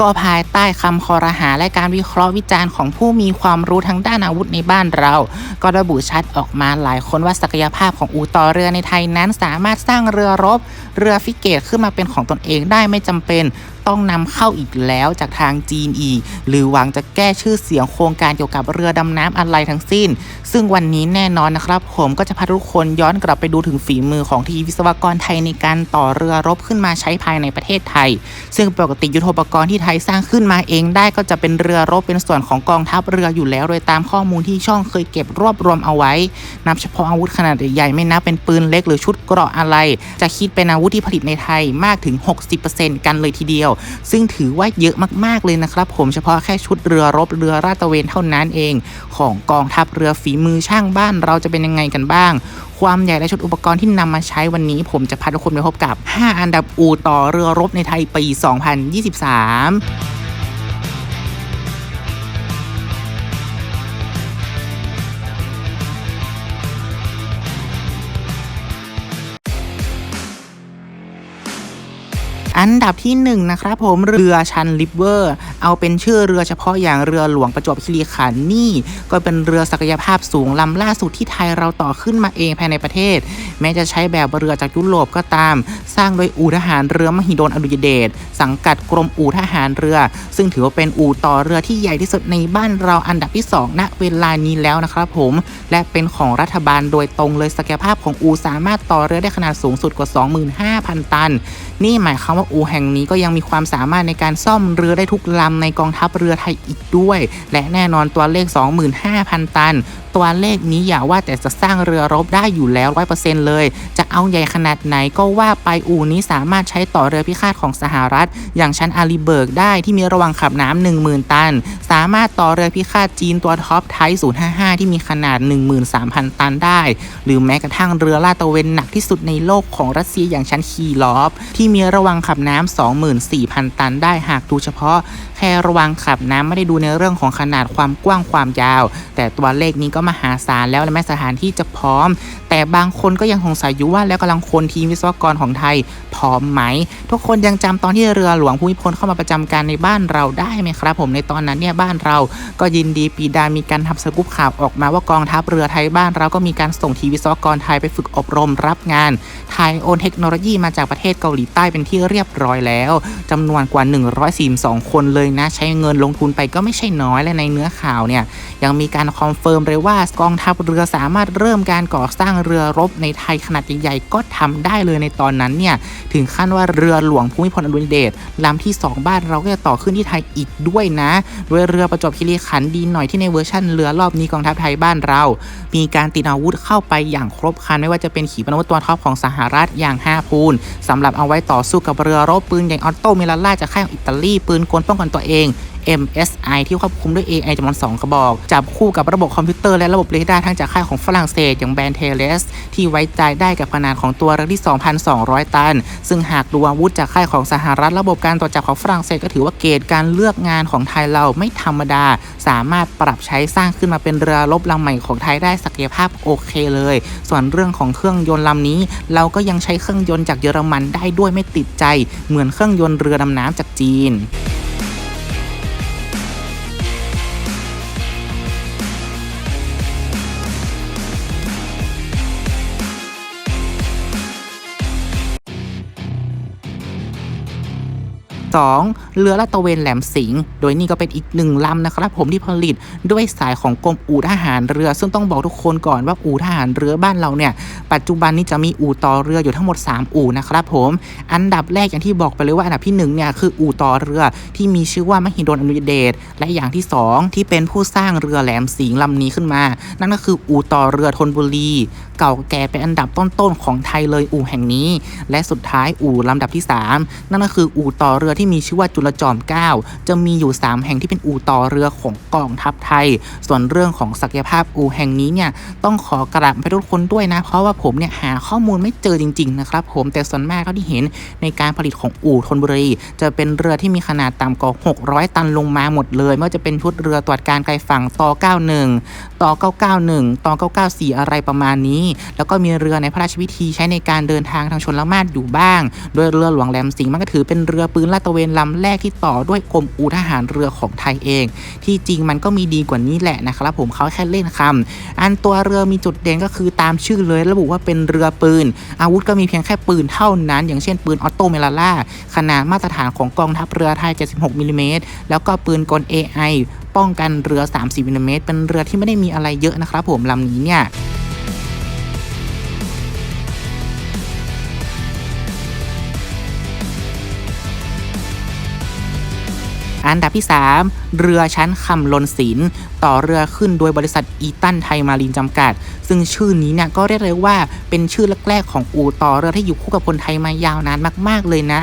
ก็ภายใต้คำคอรหาและการวิเคราะห์วิจารณ์ของผู้มีความรู้ทางด้านอาวุธในบ้านเรา ก็ระบุชัดออกมาหลายคนว่าศักยภาพของอู่ต่อเรือในไทยนั้นสามารถสร้างเรือรบ เรือฟิเกตขึ้นมาเป็นของตนเองได้ไม่จำเป็น ต้องนำเข้าอีกแล้วจากทางจีนอีก หรือหวังจะแก้ชื่อเสียงโครงการเกี่ยวกับเรือดำน้ำอะไรทั้งสิ้น ซึ่งวันนี้แน่นอนนะครับ ผมก็จะพาทุกคนย้อนกลับไปดูถึงฝีมือของทีวิศวกรไทยในการต่อเรือรบขึ้นมาใช้ภายในประเทศไทย ซึ่งปกติยุทโธปกรณ์ที่ไทยสร้างขึ้นมาเองได้ก็จะเป็นเรือรบเป็นส่วนของกองทัพเรืออยู่แล้ว โดยตามข้อมูลที่ช่องเคยเก็บรวบรวมเอาไว้ นับเฉพาะอาวุธขนาดใหญ่ไม่นับเป็นปืนเล็กหรือชุดเกราะอะไร จะคิดเป็นอาวุธที่ผลิตในไทยมากถึง 60%กันเลยทีเดียวซึ่งถือว่าเยอะมากๆเลยนะครับ ผมเฉพาะแค่ชุดเรือรบเรือราตระเวนเท่านั้นเอง ของกองทัพเรือฝีมือช่างบ้านเราจะเป็นยังไงกันบ้าง ความใหญ่และชุดอุปกรณ์ที่นำมาใช้วันนี้ ผมจะพาทุกคนไปพบกับ 5 อันดับอู่ต่อเรือรบในไทยปี 2023 อันดับที่1นงนะครับผมเรือชันลิเวอร์ เอาเป็นชื่อเรือเฉพาะอย่างเรือหลวงประจวบคีรีขันธ์นี่ ก็เป็นเรือศักยภาพสูงลำล่าสุดที่ไทยเราต่อขึ้นมาเองภายในประเทศ แม้จะใช้แบบเรือจากยุโรปก็ตาม สร้างโดยอู่ทหารเรือมหิดลอดุลยเดชสังกัดกรมอู่ทหารเรือ ซึ่งถือว่าเป็นอู่ต่อเรือที่ใหญ่ที่สุดในบ้านเราอันดับที่ 2 ณเวลานี้แล้วนะครับผม และเป็นของรัฐบาลโดยตรงเลยศักยภาพของอู่สามารถต่อเรือได้ขนาดสูงสุดกว่า 25,000 ตันนี่หมายความว่าอู่แห่งนี้ก็ยังมีความสามารถในการซ่อมเรือได้ทุกลำในกองทัพเรือไทยอีกด้วย และแน่นอนตัวเลข 25,000 ตัน ตัวเลขนี้อย่าว่าแต่จะสร้างเรือรบได้อยู่แล้ว100%เปอร์เซนต์เลย จะเอาใหญ่ขนาดไหนก็ว่าไปอูนี้สามารถใช้ต่อเรือพิฆาตของสหรัฐ อย่างชั้นอาลีเบิร์กได้ที่มีระวังขับน้ำ10,000ตัน สามารถต่อเรือพิฆาตจีนตัวท็อปไทป์055 ที่มีขนาด 13,000 ตันได้ หรือแม้กระทั่งเรือลาดตะเวนหนักที่สุดในโลกของรัสเซียอย่างชั้นคีลอฟที่มีระวังขับน้ำ24,000 ตันได้หากดูเฉพาะ แค่ระวังขับน้ำไม่ได้ดูในเรื่องของขนาดความกว้างความยาว แต่ตัวเลขนี้ก็มหาศาลแล้วและแม้สถานที่จะพร้อม แต่บางคนก็ยังสงสัยอยู่ว่าแล้วกำลังคนทีมวิศวกรของไทยพร้อมไหม ทุกคนยังจำตอนที่เรือหลวงภูมิพลเข้ามาประจำการในบ้านเราได้ไหมครับ ผมในตอนนั้นเนี่ยบ้านเราก็ยินดีปีดามีการทำสกู๊ปข่าวออกมาว่ากองทัพเรือไทยบ้านเราก็มีการส่งทีมวิศวกรไทยไปฝึกอบรมรับงานไทยโอนเทคโนโลยีมาจากประเทศเกาหลีใต้เป็นที่เรียบร้อยแล้วจำนวนกว่า 142 คนเลยนะ ใช้เงินลงทุนไปก็ไม่ใช่น้อยและในเนื้อข่าวเนี่ยยังมีการคอนเฟิร์มเลยว่ากองทัพเรือสามารถเริ่มการก่อสร้างเรือรบในไทยขนาดใหญ่ๆก็ทำได้เลยในตอนนั้นเนี่ยถึงขั้นว่าเรือหลวงภูมิพลอดุลยเดชลำที่ 2 บ้านเราก็จะต่อขึ้นที่ไทยอีกด้วยนะด้วยเรือประจวบคีรีขันธ์ดีหน่อยที่ในเวอร์ชั่นเรือรอบนี้กองทัพไทยบ้านเรา มีการติดอาวุธเข้าไปอย่างครบครันไม่ว่าจะเป็นขีปนาวุธตัวท็อปของสหรัฐอย่าง5พูนสำหรับเอาไว้ต่อสู้กับเรือรบปืนอย่างออโตเมลาล่าจากค่ายของอิตาลีปืนกลป้องกันตัวเอง MSI ที่ควบคุมด้วย AI จำนวน 2 กระบอก จับคู่กับระบบคอมพิวเตอร์และระบบเรดาร์ทั้งจากค่ายของฝรั่งเศสอย่างแบรนด์เทเลสที่ไว้ใจได้กับขนาดของตัวเรือที่ 2,200 ตัน ซึ่งหากดูอาวุธจากค่ายของสหรัฐ ระบบการตรวจจับของฝรั่งเศสก็ถือว่าเกณฑ์การเลือกงานของไทยเราไม่ธรรมดา สามารถปรับใช้สร้างขึ้นมาเป็นเรือรบลำใหม่ของไทยได้ศักยภาพโอเคเลย ส่วนเรื่องของเครื่องยนต์ลำนี้ เราก็ยังใช้เครื่องยนต์จากเยอรมันได้ด้วยไม่ติดใจ เหมือนเครื่องยนต์เรือดำน้ำจากจีน 2. เรือลาดตระเวนแหลมสิงห์โดยนี่ก็เป็นอีกหนึ่งลำนะครับ ผมที่ผลิตด้วยสายของกรมอู่ทหารเรือ ซึ่งต้องบอกทุกคนก่อนว่าอู่ทหารเรือบ้านเราเนี่ย ปัจจุบันนี้จะมีอู่ต่อเรืออยู่ทั้งหมด 3 อู่นะครับผมอันดับแรกอย่างที่บอกไปเลยว่าอันดับที่1เนี่ยคืออู่ต่อเรือที่มีชื่อว่ามหิดลอนุยเดชและอย่างที่ 2 ที่เป็นผู้สร้างเรือแหลมสิงห์ลำนี้ขึ้นมา นั่นก็คืออู่ต่อเรือธนบุรี เก่าแก่เป็นอันดับต้นๆของไทยเลยอู่แห่งนี้ และสุดท้ายอู่ลำดับที่ 3 นั่นก็คืออู่ต่อเรือที่มีชื่อว่าจุลจอมเกล้าจะมีอยู่ 3 แห่งที่เป็นอู่ต่อเรือของกองทัพไทย ส่วนเรื่องของศักยภาพอู่แห่งนี้เนี่ยต้องขอกราบไปทุกคนด้วยนะ เพราะว่าผมเนี่ยหาข้อมูลไม่เจอจริงๆนะครับผมแต่ส่วนมากเท่าที่เห็นในการผลิตของอู่ธนบุรี จะเป็นเรือที่มีขนาดต่ำกว่า 600 ตันลงมาหมดเลยไม่ว่าจะเป็นชุดเรือตรวจการไกลฝั่งต่อ 91 ต่อ 991 ต่อ 994 อะไรประมาณนี้ แล้วก็มีเรือในพระราชพิธีใช้ในการเดินทางทางชนละมาดอยู่บ้าง โดยเรือหลวงแหลมสิงห์มันก็ถือเป็นเรือปืนลาดตระเวนลำแรกกที่ต่อด้วยกรมอู่ทหารเรือของไทยเอง ที่จริงมันก็มีดีกว่านี้แหละนะครับผมเขาแค่เล่นคำอันตัวเรือมีจุดเด่นก็คือตามชื่อเลยระบุว่าเป็นเรือปืน อาวุธก็มีเพียงแค่ปืนเท่านั้น อย่างเช่นปืนออโตเมลาล่าขนาดมาตรฐานของกองทัพเรือไทย 76มิลลิเมตรแล้วก็ปืนกล AI ป้องกันเรือ 30มิลลิเมตรเป็นเรือที่ไม่ได้มีอะไรเยอะนะครับผมลำนี้เนี่ย อันดับที่ 3 เรือชั้นคำลนศิล ต่อเรือขึ้นโดยบริษัทอีตันไทยมารีนจำกัด ซึ่งชื่อนี้เนี่ยก็เรียกเลยว่าเป็นชื่อแรกๆของอู่ต่อเรือที่อยู่คู่กับคนไทยมายาวนานมาก ๆ เลยนะ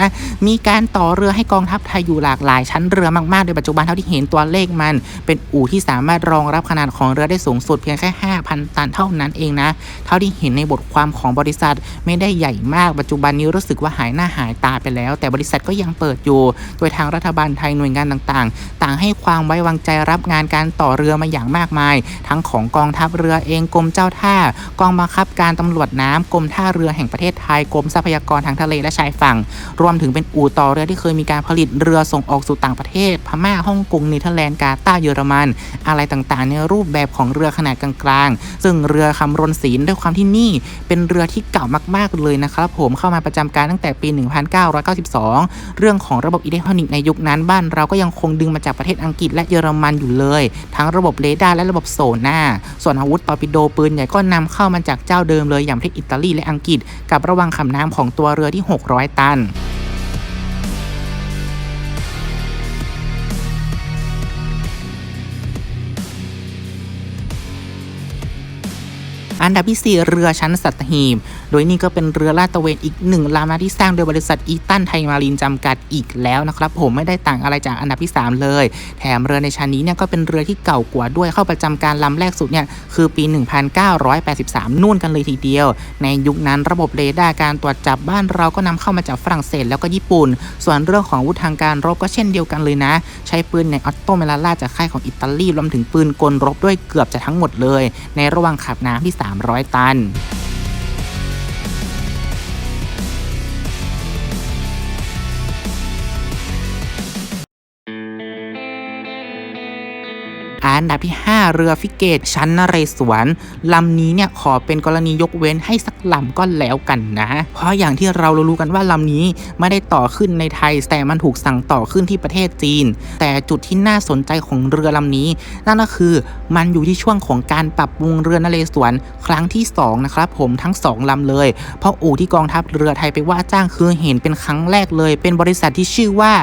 มีการต่อเรือให้กองทัพไทยอยู่หลากหลายชั้นเรือมากๆ โดยปัจจุบันเท่าที่เห็นตัวเลขมัน เป็นอู่ที่สามารถรองรับขนาดของเรือได้สูงสุดเพียงแค่ 5,000 ตันเท่านั้นเองนะ เท่าที่เห็นในบทความของบริษัทไม่ได้ใหญ่มากปัจจุบันนี้รู้สึกว่าหายหน้าหายตาไปแล้ว แต่บริษัทก็ยังเปิดอยู่ โดยทางรัฐบาลไทยหน่วยงานต่างๆ ต่างให้ความไว้วางใจรับงานการต่อเรืรือมาอย่างมากมาย ทั้งของกองทัพเรือเองกรมเจ้าท่า กองบังคับการตำรวจน้ำกรมท่าเรือแห่งประเทศไทยกรมทรัพยากรทางทะเลและชายฝั่ง รวมถึงเป็นอู่ต่อเรือที่เคยมีการผลิตเรือส่งออกสู่ต่างประเทศ พม่าฮ่องกงเนเธอร์แลนด์กาตาร์เยอรมัน อะไรต่างๆ ในรูปแบบของเรือขนาดกลางๆ ซึ่งเรือคำรณศิลด้วยความที่นี่ เป็นเรือที่เก่ามากๆเลยนะครับผมเข้ามาประจำการตั้งแต่ปี 1992 เรื่องของระบบอิเล็กทรอนิกส์ในยุคนั้นบ้านเราก็ยังคงดึงมาจากประเทศอังกฤษและเยอรมันอยู่เลย ทั้งระบบเรดาร์และระบบโซน่าส่วนอาวุธตอร์ปิโดปืนใหญ่ก็นำเข้ามาจากเจ้าเดิมเลยอย่างประเทศอิตาลีและอังกฤษ กับระวังขับน้ำของตัวเรือที่ 600 ตัน อันดับที่ 4 เรือชั้นสัตหีบ โดยนี่ก็เป็นเรือลาดตระเวนอีกหนึ่งลำนะที่สร้างโดยบริษัทอีตันไทยมารีนจำกัดอีกแล้วนะครับ ผมไม่ได้ต่างอะไรจากอันดับที่ 3 เลย แถมเรือในชั้นนี้เนี่ยก็เป็นเรือที่เก่ากว่าด้วยเข้าประจำการลำแรกสุดเนี่ยคือปี 1983 นู่นกันเลยทีเดียว ในยุคนั้นระบบเรดาร์การตรวจจับบ้านเราก็นำเข้ามาจากฝรั่งเศสแล้วก็ญี่ปุ่น ส่วนเรื่องของวุธทางการรบก็เช่นเดียวกันเลยนะ ใช้ปืนในออตโตเมลาล่าจากค่ายของอิตาลีรวมถึงปืนกลรบด้วยเกือบจะทั้งหมดเลย ในระหว่างขับน้ำที่300 ตัน อันดับที่ 5 เรือฟิเกตชั้นนเรศวรลำนี้เนี่ยขอเป็นกรณียกเว้นให้สักลำก็แล้วกันนะ เพราะอย่างที่เรารู้กันว่าลำนี้ไม่ได้ต่อขึ้นในไทย แต่มันถูกสั่งต่อขึ้นที่ประเทศจีน แต่จุดที่น่าสนใจของเรือลำนี้ นั่นก็คือมันอยู่ที่ช่วงของการปรับปรุงเรือนเรศวรครั้งที่ 2 นะครับผมทั้ง 2ลำเลย เพราะอู่ที่กองทัพเรือไทยไปว่าจ้างคือเห็นเป็นครั้งแรกเลย เป็นบริษัทที่ชื่อว่า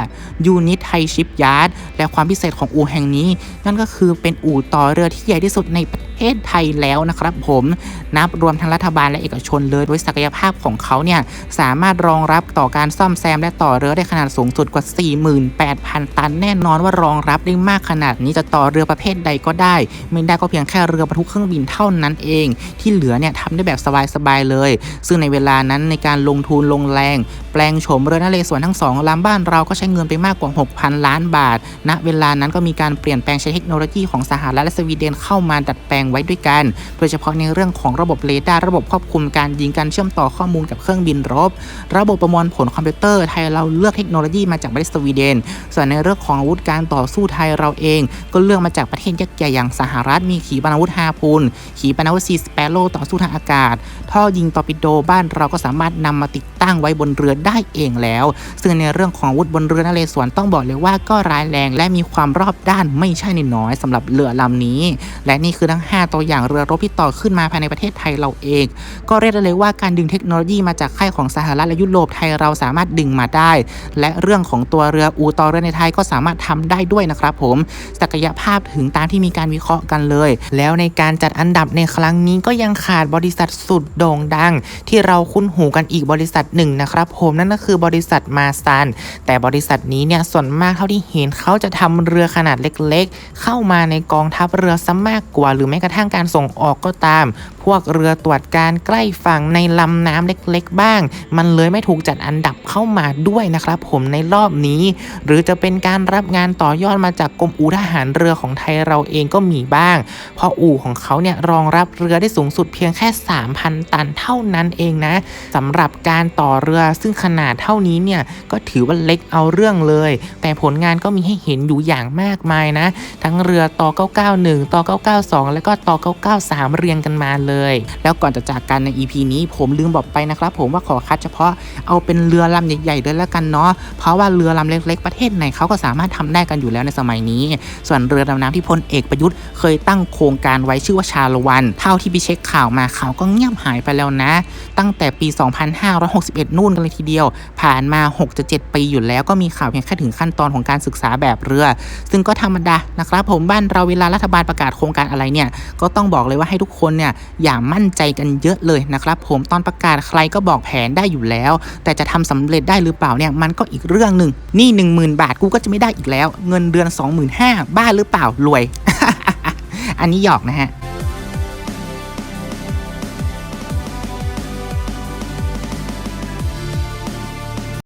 ยูนิตไทยชิปยาร์ดและความพิเศษของอู่แห่งนี้ นั่นก็คือเป็นอู่ต่อเรือที่ใหญ่ที่สุดในประเทศ ไทยแล้วนะครับผมนับรวมทั้งรัฐบาลและเอกชนเลยโดยศักยภาพของเขาเนี่ยสามารถรองรับต่อการซ่อมแซมและต่อเรือได้ขนาดสูงสุดกว่า 48,000 ตัน แน่นอนว่ารองรับได้มากขนาดนี้จะต่อเรือประเภทใดก็ได้ ไม่ได้ก็เพียงแค่เรือบรรทุกเครื่องบินเท่านั้นเอง ที่เหลือเนี่ยทำได้แบบสบายๆเลย ซึ่งในเวลานั้นในการลงทุนลงแรง แปลงโฉมเรือนเรศวรทั้งสองลำบ้านเราก็ใช้เงินไปมากกว่า 6,000 ล้านบาทณเวลานั้นก็มีการเปลี่ยนแปลงใช้เทคโนโลยีของสหรัฐและสวีเดนเข้ามาดัดแปลงไว้ด้วยกัน โดยเฉพาะในเรื่องของระบบเรดาร์ระบบควบคุมการยิงการเชื่อมต่อข้อมูลกับเครื่องบินรบ ระบบประมวลผลคอมพิวเตอร์ไทยเราเลือกเทคโนโลยีมาจากประเทศสวีเดน ส่วนในเรื่องของอาวุธการต่อสู้ไทยเราเอง ก็เลือกมาจากประเทศยักษ์ใหญ่อย่างสหรัฐมีขีปนาวุธฮาพูนขีปนาวุธซีสเปโรต่อสู้ทางอากาศ ท่อยิงตอร์ปิโดบ้านเราก็สามารถนำมาติดตั้งไว้บนเรือได้เองแล้ว ซึ่งในเรื่องของอาวุธบนเรือนเรศวรต้องบอกเลยว่าก็ร้ายแรงและมีความรอบด้านไม่ใช่น้อยๆสำหรับเรือลำนี้ และนี่คือทั้ง 5ตัวอย่างเรือรบที่ต่อขึ้นมาภายในประเทศไทยเราเอง ก็เรียกได้เลยว่าการดึงเทคโนโลยีมาจากค่ายของสหรัฐและยุโรปไทยเราสามารถดึงมาได้ และเรื่องของตัวเรืออูต่อเรือในไทยก็สามารถทำได้ด้วยนะครับผมศักยภาพถึงตามที่มีการวิเคราะห์กันเลย แล้วในการจัดอันดับในครั้งนี้ก็ยังขาดบริษัทสุดโด่งดัง ที่เราคุ้นหูกันอีกบริษัทหนึ่งนะครับผมนั่นก็คือบริษัทมาซันแต่บริษัทนี้เนี่ยส่วนมากเท่าที่เห็นเขาจะทำเรือขนาดเล็ก ๆ เข้ามาในกองทัพเรือซะมากกว่าหรือแม้กระระทั่งการส่งออกก็ตาม พวกเรือตรวจการใกล้ฝั่งในลำน้ำเล็กๆ บ้าง มันเลยไม่ถูกจัดอันดับเข้ามาด้วยนะครับผมในรอบนี้ หรือจะเป็นการรับงานต่อยอดมาจากกรมอู่ทหารเรือของไทยเราเองก็มีบ้าง เพราะอู่ของเขาเนี่ยรองรับเรือได้สูงสุดเพียงแค่ 3,000 ตันเท่านั้นเองนะสำหรับการต่อเรือซึ่งขนาดเท่านี้เนี่ยก็ถือว่าเล็กเอาเรื่องเลย แต่ผลงานก็มีให้เห็นอยู่อย่างมากมายนะ ทั้งเรือต่อ991ต่อ992 และก็ต่อ 993 เรียงกันมาเลย แล้วก่อนจะจากกันใน EP นี้ผมลืมบอกไปนะครับผมว่าขอคัดเฉพาะเอาเป็นเรือลำใหญ่ๆด้วยแล้วกันเนาะเพราะว่าเรือลำเล็ก ๆ ประเทศไหนเขาก็สามารถทำได้กันอยู่แล้วในสมัยนี้ ส่วนเรือดำน้ำที่พลเอกประยุทธ์เคยตั้งโครงการไว้ชื่อว่าชาละวัน เท่าที่ไปเช็คข่าวมาข่าวก็เงียบหายไปแล้วนะ ตั้งแต่ปี 2561 นู่นกันเลยทีเดียว ผ่านมา 6-7 ปีอยู่แล้วก็มีข่าวเพียงแค่ถึงขั้นตอนของการศึกษาแบบเรือ ซึ่งก็ธรรมดานะครับผมบ้านเราเวลารัฐบาลประกาศโครงการอะไรเนี่ยก็ต้องบอกเลยว่าให้ทุกคนเนี่ยอย่ามั่นใจกันเยอะเลยนะครับ ผมตอนประกาศใครก็บอกแผนได้อยู่แล้ว แต่จะทำสำเร็จได้หรือเปล่าเนี่ยมันก็อีกเรื่องหนึ่งหนี่ 10,000 บาทกูก็จะไม่ได้อีกแล้ว เงินเดือน 25,000บ้าหรือเปล่ารวย อันนี้หยอกนะฮะ